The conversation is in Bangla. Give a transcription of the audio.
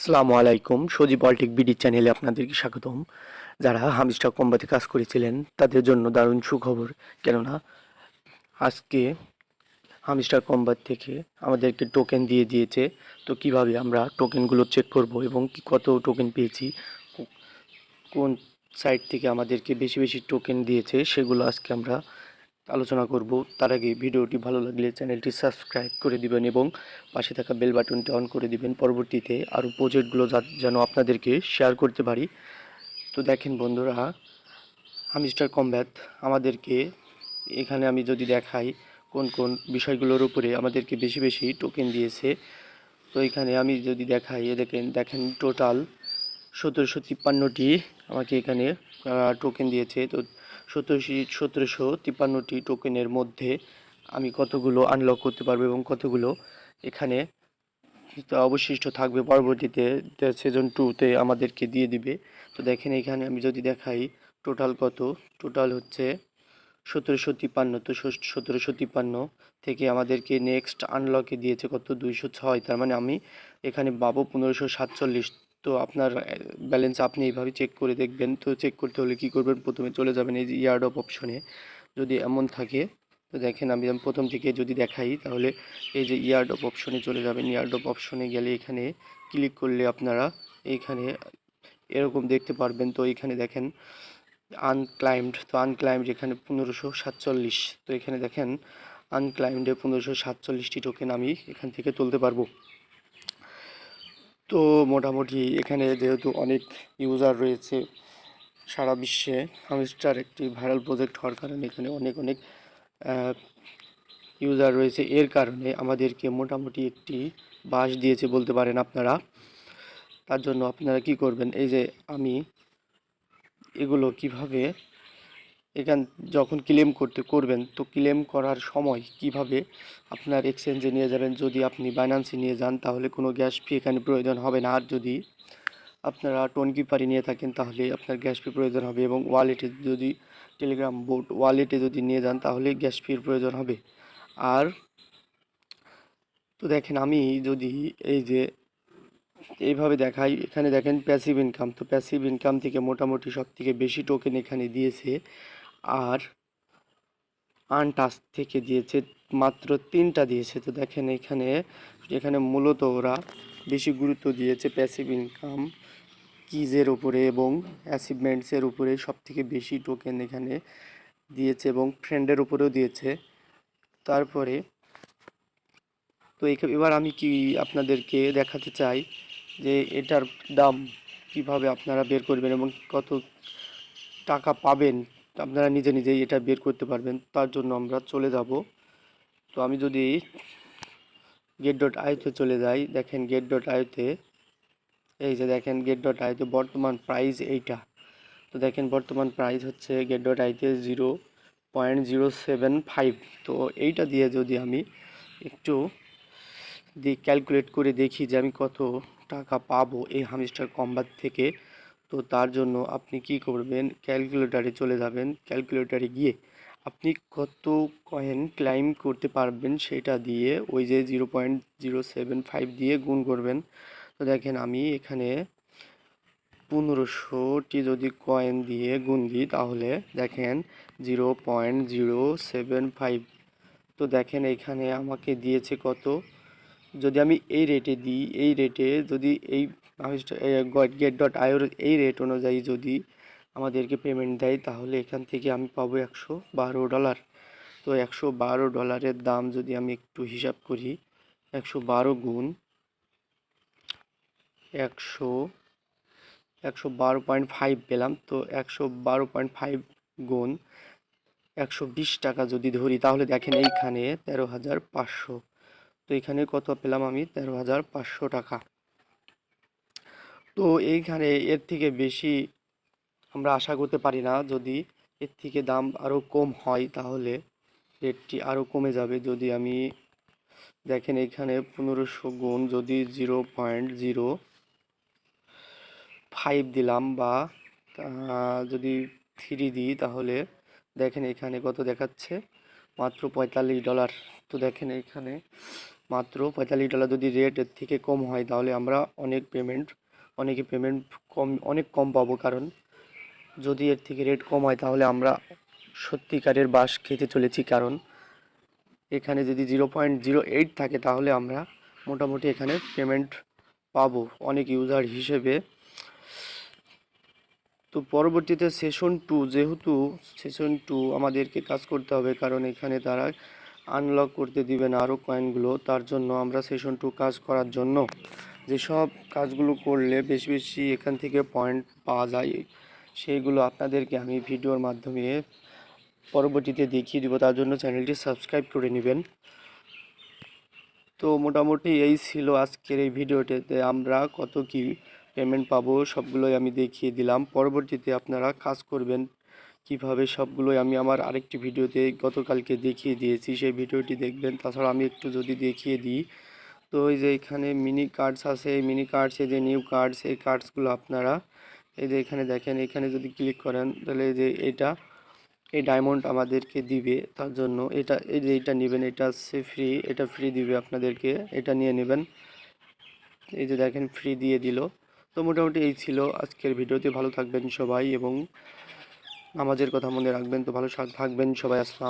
আসসালামু আলাইকুম। সজি পলিটিক বিডি চ্যানেলে আপনাদেরকে স্বাগতম। যারা হামিস্টার কোম্পানিতে কাজ করেছিলেন, তাদের জন্য দারুণ সুখবর। কেননা, আজকে হামিস্টার কম্বাত থেকে আমাদেরকে টোকেন দিয়ে দিয়েছে। তো কীভাবে আমরা টোকেনগুলো চেক করব এবং কি কত টোকেন পেয়েছি কোন সাইট থেকে আমাদেরকে বেশি বেশি টোকেন দিয়েছে, সেগুলো আজকে আমরা আলোচনা করব। তার আগে ভিডিওটি ভালো লাগলে চ্যানেলটি সাবস্ক্রাইব করে দিবেন এবং পাশে থাকা বেল বাটনটি অন করে দিবেন। পরবর্তীতে আরও প্রজেক্টগুলো যেন আপনাদেরকে শেয়ার করতে পারি। তো দেখেন বন্ধুরা হামিস্টার কমব্যাট আমাদেরকে এখানে আমি যদি দেখাই কোন কোন বিষয়গুলোর উপরে আমাদেরকে বেশি বেশি টোকেন দিয়েছে। তো এখানে আমি যদি দেখাই, এ দেখেন দেখেন টোটাল সতেরোশো তিপ্পান্নটি আমাকে এখানে টোকেন দিয়েছে। তো সতেরোশো সতেরোশো তিপ্পান্নটি টোকেনের মধ্যে আমি কতগুলো আনলক করতে পারব এবং কতগুলো এখানে অবশিষ্ট থাকবে পরবর্তীতে সেজন টুতে আমাদেরকে দিয়ে দিবে। তো দেখেন এখানে আমি যদি দেখাই টোটাল কত টোটাল হচ্ছে সতেরোশো তিপ্পান্ন। তো সতেরোশো তিপ্পান্ন থেকে আমাদেরকে নেক্সট আনলকে দিয়েছে কত, দুইশো ছয়। তার মানে আমি এখানে পাবো পনেরোশো সাতচল্লিশ। তো আপনার ব্যালেন্স আপনি এইভাবে চেক করে দেখবেন। তো চেক করতে হলে কি করবেন? প্রথমে চলে যাবেন এই যে ইয়ার্ড অফ অপশনে যদি এমন থাকে, তো দেখেন আমি প্রথম থেকে যদি দেখাই, তাহলে এই যে ইয়ার্ড অফ অপশনে চলে যাবেন। ইয়ার্ড অফ অপশনে গেলে এখানে ক্লিক করলে আপনারা এইখানে এরকম দেখতে পারবেন। তো এখানে দেখেন আনক্লাইমড তো আনক্লাইমড এখানে পনেরোশো সাতচল্লিশ। তো এখানে দেখেন আনক্লাইমডে পনেরোশো সাতচল্লিশটি টোকেন আমি এখান থেকে তুলতে পারব। তো মোটামুটি এখানে যেহেতু অনেক ইউজার রয়েছে সারা বিশ্বে হামস্টার একটি ভাইরাল প্রজেক্ট হওয়ার কারণে এখানে অনেক অনেক ইউজার রয়েছে। এর কারণে আমাদেরকে মোটামুটি একটি বাস দিয়েছে বলতে পারেন আপনারা। তার জন্য আপনারা কি করবেন? এই যে আমি এগুলো কীভাবে এখান যখন ক্লেম করতে করবেন, তো ক্লেম করার সময় কীভাবে আপনার এক্সচেঞ্জে নিয়ে যাবেন? যদি আপনি বাইন্যান্সে নিয়ে যান, তাহলে কোনো গ্যাস ফি এখানে প্রয়োজন হবে না। আর যদি আপনারা টোন কিপারে নিয়ে থাকেন, তাহলে আপনার গ্যাস ফি প্রয়োজন হবে। এবং ওয়ালেটে যদি টেলিগ্রাম বোর্ড ওয়ালেটে যদি নিয়ে যান, তাহলে গ্যাস ফির প্রয়োজন হবে। আর তো দেখেন, আমি যদি এই যে, এইভাবে দেখাই, এখানে দেখেন প্যাসিভ ইনকাম তো প্যাসিভ ইনকাম থেকে মোটামুটি সব থেকে বেশি টোকেন এখানে দিয়েছে আর আনটাচ থেকে দিয়েছে মাত্র তিনটা দিয়েছে। তো দেখেন এখানে এখানে মূলত ওরা বেশি গুরুত্ব দিয়েছে প্যাসিভ ইনকাম কিজের উপরে এবং অ্যাচিভমেন্টসের উপরে সব থেকে বেশি টোকেন এখানে দিয়েছে এবং ফ্রেন্ডের উপরেও দিয়েছে। তারপরে, তো এবার আমি কি আপনাদেরকে দেখাতে চাই যে এটার দাম কীভাবে আপনারা বের করবেন এবং কত টাকা পাবেন আপনারা নিজে নিজেই এটা বের করতে পারবেন, তার জন্য আমরা চলে যাব। তো আমি যদি গেট ডট আইতে চলে যাই, দেখেন গেট ডট আইতে এই যে দেখেন গেট ডট আইতে বর্তমান প্রাইস এইটা। তো দেখেন বর্তমান প্রাইস হচ্ছে গেট ডট আইতে zero point zero seven five তো এইটা দিয়ে যদি আমি একটু দিয়ে ক্যালকুলেট করে দেখি যে আমি কত টাকা পাবো এই হামিস্টার কম্বাত থেকে তো তার জন্য আপনি কি করবেন? ক্যালকুলেটারে চলে যাবেন। ক্যালকুলেটারে গিয়ে আপনি কত কয়েন ক্লাইম করতে পারবেন সেটা দিয়ে ওই যে zero point zero seven five দিয়ে গুণ করবেন। তো দেখেন আমি এখানে পনেরোশোটি যদি কয়েন দিয়ে গুণ দিই তাহলে দেখেন zero point zero seven five তো দেখেন এখানে আমাকে দিয়েছে কত? যদি আমি এই রেটে দিই, এই রেটে যদি এই গেট ডট আইওর এই রেট অনুযায়ী যদি আমাদেরকে পেমেন্ট দেয়, তাহলে এখান থেকে আমি পাবো একশো বারো ডলার তো একশো বারো ডলারের দাম যদি আমি একটু হিসাব করি, একশো বারো গুণ একশো একশো বারো পয়েন্ট ফাইভ পেলাম। তো একশো বারো পয়েন্ট ফাইভ গুণ একশো বিশ টাকা যদি ধরি, তাহলে দেখেন এইখানে তেরো হাজার পাঁচশো। তো এখানে কত পেলাম আমি? তেরো হাজার পাঁচশো টাকা। তো এইখানে এর থেকে বেশি আমরা আশা করতে পারি না। যদি এর থেকে দাম আরও কম হয় তাহলে রেটটি আরও কমে যাবে। যদি আমি দেখেন এখানে পনেরোশো গুণ যদি জিরো পয়েন্ট জিরো ফাইভ দিলাম বা যদি থ্রি দিই তাহলে দেখেন এখানে কত দেখাচ্ছে? মাত্র পঁয়তাল্লিশ ডলার। তো দেখেন এখানে মাত্র পঁয়তাল্লিশ ডলার যদি রেট এর থেকে কম হয় তাহলে আমরা অনেক পেমেন্ট অনেকে পেমেন্ট কম, অনেক কম পাবো। কারণ যদি এর থেকে রেট কম হয়, তাহলে আমরা সত্যিকারের বাস খেতে চলেছি। কারণ এখানে যদি জিরো পয়েন্ট জিরো এইট থাকে, তাহলে আমরা মোটামুটি এখানে পেমেন্ট পাবো অনেক ইউজার হিসেবে। তো পরবর্তীতে সেশন টু যেহেতু সেশন টু আমাদেরকে কাজ করতে হবে, কারণ এখানে তারা আনলক করতে দিবে না আরও কয়েনগুলো তার জন্য আমরা সেশন টু কাজ করার জন্য। যেসব কাজগুলো করলে বেশি বেশি এখান থেকে পয়েন্ট পাওয়া যায়, সেইগুলো আপনাদেরকে আমি ভিডিওর মাধ্যমে পরবর্তীতে দেখিয়ে দিব। তার জন্য চ্যানেলটি সাবস্ক্রাইব করে নেবেন। তো মোটামুটি এই ছিল আজকের এই ভিডিওটিতে। আমরা কত কি পেমেন্ট পাবো সবগুলোই আমি দেখিয়ে দিলাম। পরবর্তীতে আপনারা কাজ করবেন কীভাবে সবগুলোই আমি আমার আরেকটি ভিডিওতে গতকালকে দেখিয়ে দিয়েছি। সেই ভিডিওটি দেখবেন। তাছাড়া আমি একটু যদি দেখিয়ে দিই তো এই যে এখানে মিনি কার্ডস আছে, এই মিনি কার্ডস এই যে নিউ কার্ডস এই কার্ডসগুলো আপনারা এই যে এখানে দেখেন, এখানে যদি ক্লিক করেন, তাহলে এই যে এটা, এই ডায়মন্ড আমাদেরকে দিবে তার জন্য। এটা, এই যে এটা নেবেন, এটা হচ্ছে ফ্রি এটা ফ্রি দিবে আপনাদেরকে, এটা নিয়ে নেবেন। এই যে দেখেন ফ্রি দিয়ে দিল। তো মোটামুটি এই ছিল আজকের ভিডিওতে। ভালো থাকবেন সবাই এবং নামাজের কথা মনে রাখবেন। তো ভালো থাকবেন সবাই। আসসালাম।